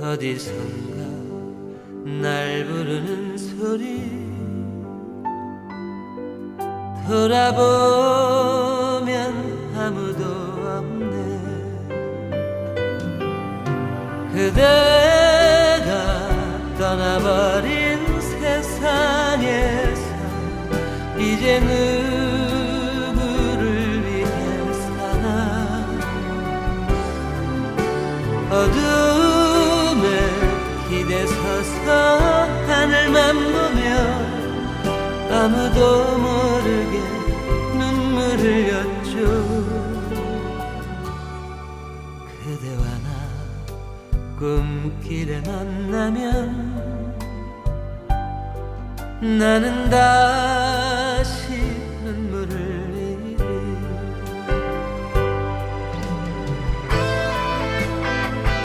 어디선가 날 부르는 소리. 돌아보면 아무도 없네. 그대가 떠나버린 세상에서 이제 누구를 위해 사나? 어둠에 서서 하늘만 보며 아무도 모르게 눈물 흘렸죠 그대와 나 꿈길에 만나면 나는 다